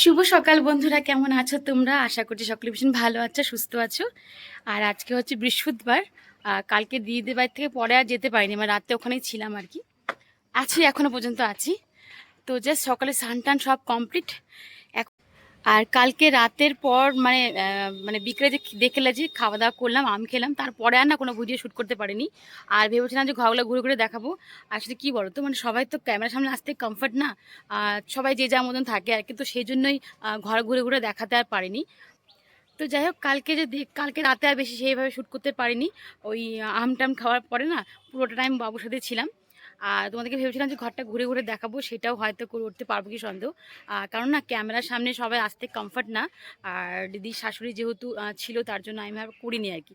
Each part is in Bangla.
শুভ সকাল বন্ধুরা, কেমন আছো তোমরা? আশা করছি সকলে ভীষণ ভালো আছো, সুস্থ আছো। আর আজকে হচ্ছে বৃহস্পতিবার কালকে দিদিদের বাড়ি থেকে পরে আর যেতে পারিনি মানে রাতে ওখানেই ছিলাম আর কি। আছি, এখনও পর্যন্ত আছি। তো জাস্ট সকালে স্নান টান সব কমপ্লিট আর কালকে রাতের পর মানে মানে বিকেলে যে দেখলে যে খাওয়া দাওয়া করলাম, আম খেলাম, তারপরে আর না কোনো ভিডিও শ্যুট করতে পারিনি। আর ভেবেছিলাম যে ঘরগুলো ঘুরে ঘুরে দেখাবো। আসলে কি বলো তো মানে সবাই তো ক্যামেরার সামনে আসতে কমফর্ট না। সবাই যে যার মতন থাকে আর কিন্তু সেই জন্যই ঘর ঘুরে ঘুরে দেখাতে আর পারিনি। তো যাই হোক, কালকে যে কালকে রাতে আর বেশি সেইভাবে শ্যুট করতে পারিনি। ওই আম টাম খাওয়ার পরে না, পুরোটা টাইম বাবুর সাথে ছিলাম। আর তোমাদেরকে ভেবেছিলাম যে ঘরটা ঘুরে ঘুরে দেখাবো, সেটাও হয়তো করে উঠতে পারব কি সন্দেহ। কারণ না, ক্যামেরার সামনে সবাই আসতে কমফর্ট না। আর দিদির শাশুড়ি যেহেতু ছিল, তার জন্য আমি আর করিনি আর কি।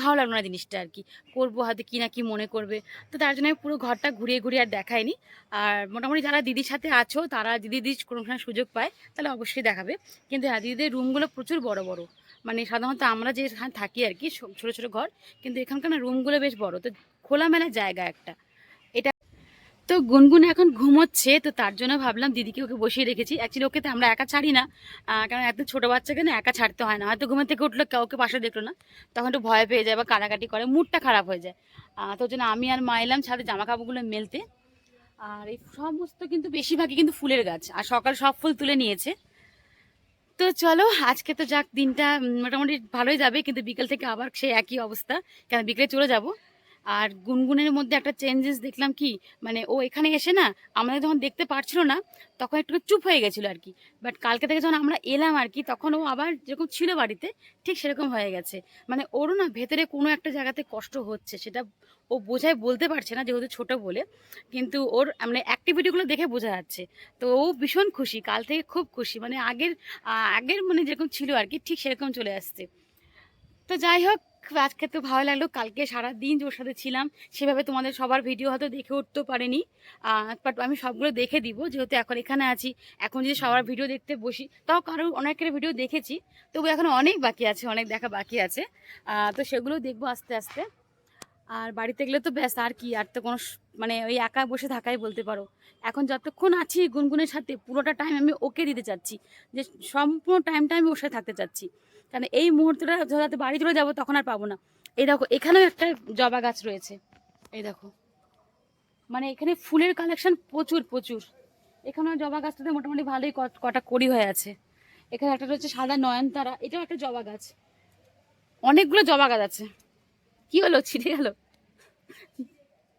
ভালো লাগল না জিনিসটা আর কি। করব হয়তো কি না কি মনে করবে। তো তার জন্য আমি পুরো ঘরটা ঘুরিয়ে ঘুরিয়ে আর দেখাইনি। আর মোটামুটি যারা দিদির সাথে আছো, তারা দিদি দিদি কোনো সুযোগ পায়, তাহলে অবশ্যই দেখাবে। কিন্তু হ্যাঁ দিদিদের রুমগুলো প্রচুর বড় বড়। মানে সাধারণত আমরা যেখানে থাকি আর কি ছোটো ছোট ঘর, কিন্তু এখানকার রুমগুলো বেশ বড়। তো খোলামেলা জায়গা একটা। তো গুনগুন এখন ঘুমোচ্ছে, তো তার জন্য ভাবলাম দিদিকে ওকে বসিয়ে রেখেছি। অ্যাকচুয়ালি ওকে তো আমরা একা ছাড়ি না কারণ এত ছোটো বাচ্চাকে না একা ছাড়তে হয় না। হয়তো ঘুমের থেকে উঠল কাউকে পাশে দেখল না, তখন একটু ভয় পেয়ে যায় বা কাটাকাটি করে, মুডটা খারাপ হয়ে যায়। তো জন্য আমি আর মা এলাম ছাদে জামা কাপড়গুলো মেলতে। আর এই সমস্ত কিন্তু বেশিরভাগই কিন্তু ফুলের গাছ, আর সকাল সব ফুল তুলে নিয়েছে। তো চলো, আজকে তো যাক দিনটা মোটামুটি ভালোই যাবে, কিন্তু বিকেল থেকে আবার সেই একই অবস্থা। কেন বিকেলে চলে যাব? আর গুনগুনের মধ্যে একটা চেঞ্জেস দেখলাম কি মানে ও এখানে এসে না আমাদের যখন দেখতে পারছিল না, তখন একটু চুপ হয়ে গেছিল আর কি। বাট কালকে থেকে যখন আমরা এলাম আর কি, তখন ও আবার যেরকম ছিল বাড়িতে, ঠিক সেরকম হয়ে গেছে। মানে ওরও না ভেতরে কোনো একটা জায়গাতে কষ্ট হচ্ছে, সেটা ও বোঝায় বলতে পারছে না, যেহেতু ছোট বলে। কিন্তু ওর মানে অ্যাক্টিভিটিগুলো দেখে বোঝা যাচ্ছে। তো ও ভীষণ খুশি, কাল থেকে খুব খুশি। মানে আগের আগের মানে যেরকম ছিল আর কি, ঠিক সেরকম চলে আসছে। তো যাই হোক আজকে তো ভালো লাগল। কালকে সারা দিন ওর সাথে ছিলাম সেভাবে তোমাদের সবার ভিডিও হয়তো দেখে উঠতেও পারেনি। বাট আমি সবগুলো দেখে দিব যেহেতু এখন এখানে আছি। এখন যদি সবার ভিডিও দেখতে বসি তাও কারও অনেকের ভিডিও দেখেছি। তবু এখন অনেক বাকি আছে অনেক দেখা বাকি আছে। তো সেগুলো দেখব আস্তে আস্তে। আর বাড়িতে গেলে তো ব্যাস আর কি? আর তো কোনো মানে ওই একা বসে থাকাই বলতে পারো। এখন যতক্ষণ আছি গুনগুনের সাথে পুরোটা টাইম আমি ওকে দিতে চাচ্ছি। যে সম্পূর্ণ টাইমটা আমি ওর সাথে থাকতে চাচ্ছি। কারণ এই মুহূর্তটা যাতে বাড়ি চলে যাব তখন আর পাবো না। এই দেখো, এখানেও একটা জবা গাছ রয়েছে। এই দেখো। মানে এখানে ফুলের কালেকশন প্রচুর প্রচুর। এখানেও জবা গাছটাতে মোটামুটি ভালোই কটা কড়ি হয়ে আছে। এখানে একটা রয়েছে সাদা নয়নতারা, এটাও একটা জবা গাছ। অনেকগুলো জবা গাছ আছে। কি হলো? ছিঁড়ে গেল?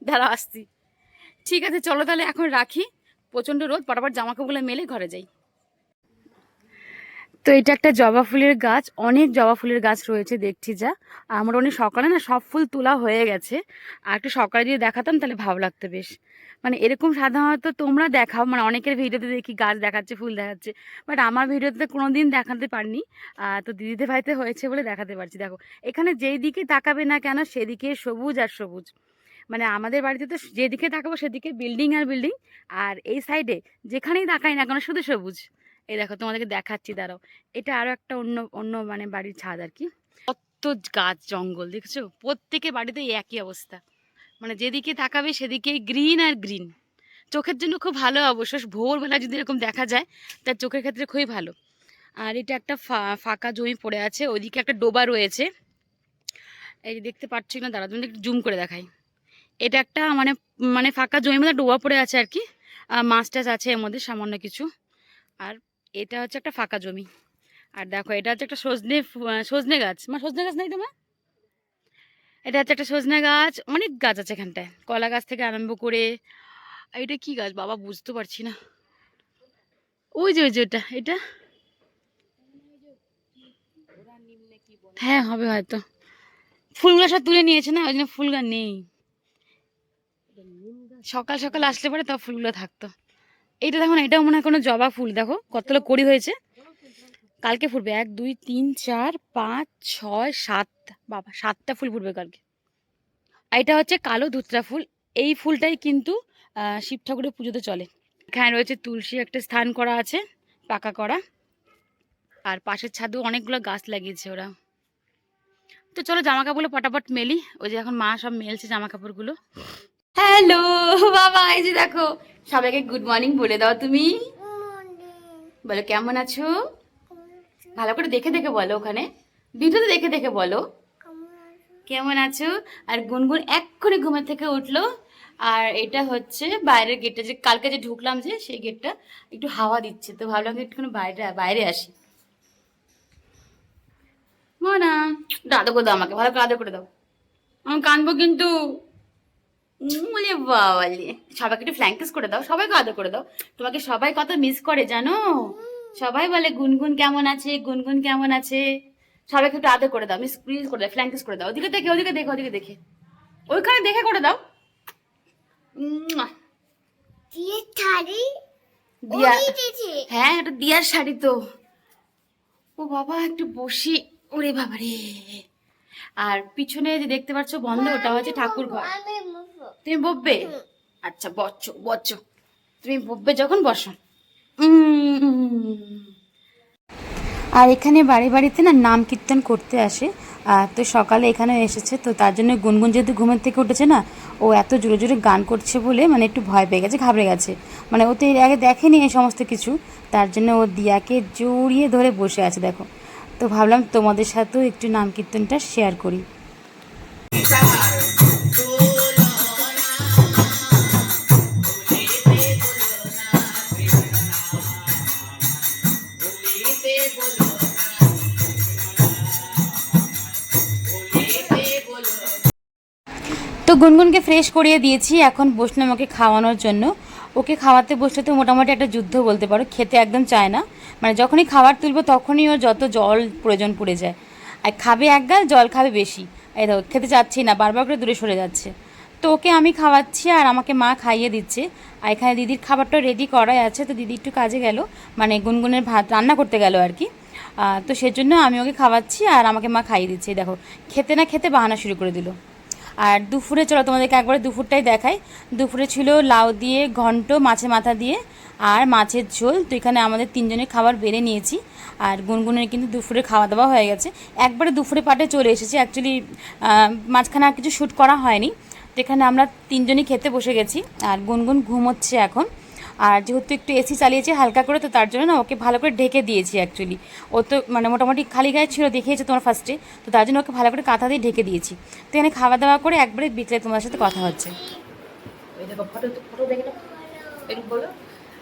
দাঁড়া, আসছি। ঠিক আছে, চলো তাহলে এখন রাখি। প্রচণ্ড রোদ, পটাপট জামা কাপড়গুলো মেলে ঘরে যাই। তো এটা একটা জবা ফুলের গাছ, অনেক জবা ফুলের গাছ রয়েছে দেখছি যা। আর মোটামুটি সকালে না সব ফুল তোলা হয়ে গেছে। আর একটু সকালে যদি দেখাতাম তাহলে ভালো লাগতো বেশ। মানে এরকম সাধারণত তোমরা দেখাও মানে অনেকের ভিডিওতে দেখি গাছ দেখাচ্ছে, ফুল দেখাচ্ছে। বাট আমার ভিডিওতে কোনো দিন দেখাতে পারিনি। তো দিদিতে ভাইতে হয়েছে বলে দেখাতে পারছি। দেখো, এখানে যেই দিকে তাকাবে না কেন সেদিকে সবুজ আর সবুজ। মানে আমাদের বাড়িতে তো যেদিকে তাকাবো সেদিকে বিল্ডিং আর বিল্ডিং। আর এই সাইডে যেখানেই তাকাই না কেন শুধু সবুজ। এই দেখো তোমাদেরকে দেখাচ্ছি, দাঁড়াও। এটা আরও একটা অন্য অন্য মানে বাড়ির ছাদ আর কি। কত গাছ, জঙ্গল, দেখছ? প্রত্যেকের বাড়িতে একই অবস্থা। মানে যেদিকে তাকাবে সেদিকে গ্রিন আর গ্রিন। চোখের জন্য খুব ভালো অবশ্য ভোরবেলা যদি এরকম দেখা যায়, তার চোখের ক্ষেত্রে খুবই ভালো। আর এটা একটা ফাঁকা জমি পড়ে আছে। ওইদিকে একটা ডোবা রয়েছে। এই যে দেখতে পাচ্ছি না দাঁড়া তুমি একটু জুম করে দেখাই। এটা একটা মানে মানে ফাঁকা জমির মধ্যে ডোবা পড়ে আছে আর কি। মাছ টাছ আছে এর মধ্যে, সামান্য কিছু। আর এটা হচ্ছে একটা ফাঁকা জমি। আর দেখো, এটা হচ্ছে একটা সজনে সজনে গাছ। মা, সজনে গাছ নাই তোমার? এটা হচ্ছে একটা সজনে গাছ। অনেক গাছ আছে এখানটায়। কলা গাছ থেকে আরম্ভ করে এটা কি গাছ? বাবা, বুঝতে পারছি না। ওই যে ওই যে এটা এটা? হ্যাঁ হবে হয়তো। ফুলগুলো সব তুলে নিয়েছে না? ওই জন্য ফুল গাছ নেই। সকাল সকাল আসলে পরে তবে ফুলগুলো থাকতো। এইটা দেখো না, এটাও মনে হয় কোনো জবা ফুল, দেখো কতগুলো কড়ি হয়েছে। কালকে ফুটবে, এক, দুই, তিন, চার, পাঁচ, ছয়, সাত, বাবা, সাতটা ফুল ফুটবে কালকে। আর এটা হচ্ছে কালো ধুতরা ফুল, এই ফুলটাই কিন্তু শিব ঠাকুরের পুজোতে চলে। এখানে রয়েছে তুলসী, একটা স্থান করা আছে, পাকা করা। আর পাশের ছাদেও অনেকগুলো গাছ লাগিয়েছে ওরা। তো চলো জামা কাপড়গুলো পটাপট মেলি, ওই যে এখন মা সব মেলছে জামা কাপড়গুলো হ্যালো, বাবা, এই যে দেখো, সবাইকে গুড মর্নিং বলে দাও তুমি। বলো, কেমন আছো? ভালো করে দেখে দেখে বলো ওখানে। ভিডিওতে দেখে দেখে বলো। কেমন আছো? আর গুনগুন এক্ষুনি ঘুমের থেকে উঠল। আর এটা হচ্ছে বাইরের গেটটা যে কালকে যে ঢুকলাম যে, সেই গেটটা একটু হাওয়া দিচ্ছে। তো ভাবলাম যে একটুখানি বাইরে বাইরে আসি। মনা, দাদা করে দাও আমাকে, ভালো করে আদর করে দাও। আমি কানবো কিন্তু। বলে বাবালে। সবাইকে একটু ফ্ল্যাঙ্কিস করে দাও সবাইকে আদর করে দাও। তোমাকে সবাই কত মিস করে জানো? সবাই বলে গুনগুন কেমন আছে? গুনগুন কেমন আছে? সবাইকে একটু আদর করে দাও মিস প্লিজ করে দাও ফ্ল্যাঙ্কিস করে দাও। ওদিকে দেখে ওদিকে দেখে ওদিকে দেখে। ওইখানে দেখে করে দাও। হ্যাঁ এটা দিয়ার শাড়ি তো। ও বাবা একটু বসি। ওরে বাবা রে আর পিছনে যে দেখতে পাচ্ছ বন্ধ ওটা হচ্ছে ঠাকুর ঘর তুমি বলবে আচ্ছা বচ্চ বচ্চ তুমি বলবে যখন বসো। আর এখানে বাড়ি বাড়িতে না নাম কীর্তন করতে আসে। আর তো সকালে এখানে এসেছে তো তার জন্য গুনগুন যেহেতু ঘুমের থেকে উঠেছে না ও এত জোরে জোরে গান করছে বলে মানে একটু ভয় পেয়ে গেছে ঘাবড়ে গেছে। মানে ও তো এর আগে দেখেনি এই সমস্ত কিছু তার জন্য ও দিয়াকে জড়িয়ে ধরে বসে আছে দেখো। তো ভাবলাম তোমাদের সাথেও একটু নাম কীর্তনটা শেয়ার করি। তো গুনগুনকে ফ্রেশ করিয়ে দিয়েছি, এখন বসলাম ওকে খাওয়ানোর জন্য। ওকে খাওয়াতে বসলে তো মোটামুটি একটা যুদ্ধ বলতে পারো, খেতে একদম চায় না। মানে যখনই খাবার তুলবো তখনই ওর যত জল প্রয়োজন পড়ে যায়। আর খাবে এক গাল, জল খাবে বেশি। এই দেখো খেতে চাচ্ছি না, বারবার করে দূরে সরে যাচ্ছে। তো ওকে আমি খাওয়াচ্ছি আর আমাকে মা খাইয়ে দিচ্ছে। আর এখানে দিদির খাবারটা রেডি করাই আছে, তো দিদি একটু কাজে গেল। মানে গুনগুনের ভাত রান্না করতে গেল আর কি। তো সেজন্য আমি ওকে খাওয়াচ্ছি আর আমাকে মা খাইয়ে দিচ্ছে। দেখো, খেতে না খেতে বাহানা শুরু করে দিল। আর দুপুরে চলো তোমাদেরকে একবারে দুপুরটাই দেখাই। দুপুরে ছিল লাউ দিয়ে ঘন্ট মাছে মাথা দিয়ে আর মাছের ঝোল। তো এখানে আমাদের তিনজনের খাবার বেড়ে নিয়েছি। আর গুনগুনের কিন্তু দুপুরে খাওয়া দাওয়া হয়ে গেছে। একবারে দুপুরে পাটে চলে এসেছি। অ্যাকচুয়ালি মাঝখানে আর কিছু শ্যুট করা হয়নি। তো এখানে আমরা তিনজনই খেতে বসে গেছি। আর গুনগুন ঘুমোচ্ছে এখন। আর যেহেতু একটু এসি চালিয়েছি হালকা করে তো তার জন্য না ওকে ভালো করে ঢেকে দিয়েছি অ্যাকচুয়ালি ও তো মানে মোটামুটি খালি গায়ে ছিল দেখিয়েছে তোমার ফার্স্টে তো তার জন্য ওকে ভালো করে কাঁথা দিয়ে ঢেকে দিয়েছি। তো এখানে খাওয়া দাওয়া করে একবারে বিকেলে তোমার সাথে কথা হচ্ছে। বলো।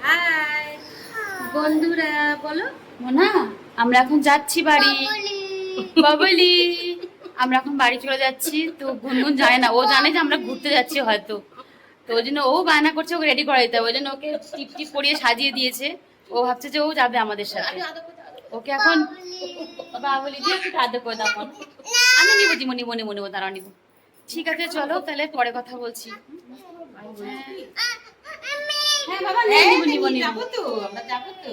হাই বন্ধুরা বলো। মোনা আমরা এখন যাচ্ছি বাড়ি। বাবলি। আমরা এখন বাড়ি চলে যাচ্ছি তো গুনগুন জানে না। ও জানে যে আমরা ঘুরতে যাচ্ছি হয়তো। তো ওই জন্য ও বায়না করছে ওকে রেডি করা দিতে হবে। ওই জন্য ওকে টিপ টিপ পরিয়ে সাজিয়ে দিয়েছে। ও ভাবছে যে ও যাবে আমাদের সাথে। ওকে এখন বাবলি। দিয়ে একটু আদর করে দাও এখন। আমি নিবো নিবো নিবো নিবো নিবো দাঁড়াও নিবো। ঠিক আছে চলো তাহলে পরে কথা বলছি। হ্যাঁ বাবা নিবো নিবো নিবো যাব তো আমরা যাব তো।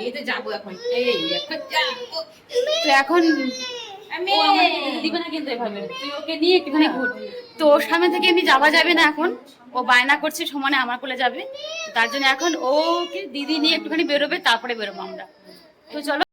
এই তো যাব এখন। এই এখন যাব। তো এখন তো ওর সামনে থেকে এমনি যাওয়া যাবে না এখন। ও বায়না করছে সমানে আমার কোলে যাবে। তার জন্য এখন ওকে দিদি নিয়ে একটুখানি বেরোবে তারপরে বেরোবো আমরা। তো চলো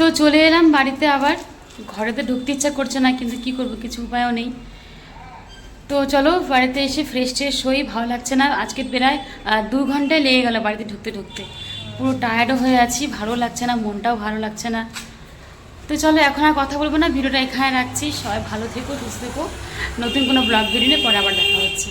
তো চলে এলাম বাড়িতে আবার। ঘরে তো ঢুকতে ইচ্ছা করছে না, কিন্তু কি করব, কিছু উপায়ও নেই। তো চলো, বাড়িতে এসে ফ্রেশ ট্রেশ হই, ভালো লাগছে না। আজকে প্রায় দু ঘন্টায় লেগে গেল বাড়িতে ঢুকতে ঢুকতে। পুরো টায়ার্ডও হয়ে আছি, ভালো লাগছে না, মনটাও ভালো লাগছে না। তো চলো, এখন আর কথা বলব না, ভিডিওটা এখানে রাখছি। সবাই ভালো থেকো, সুস্থ থেকো। নতুন কোনো ব্লগ ভিডিও নিয়ে পরে আবার দেখা হচ্ছে।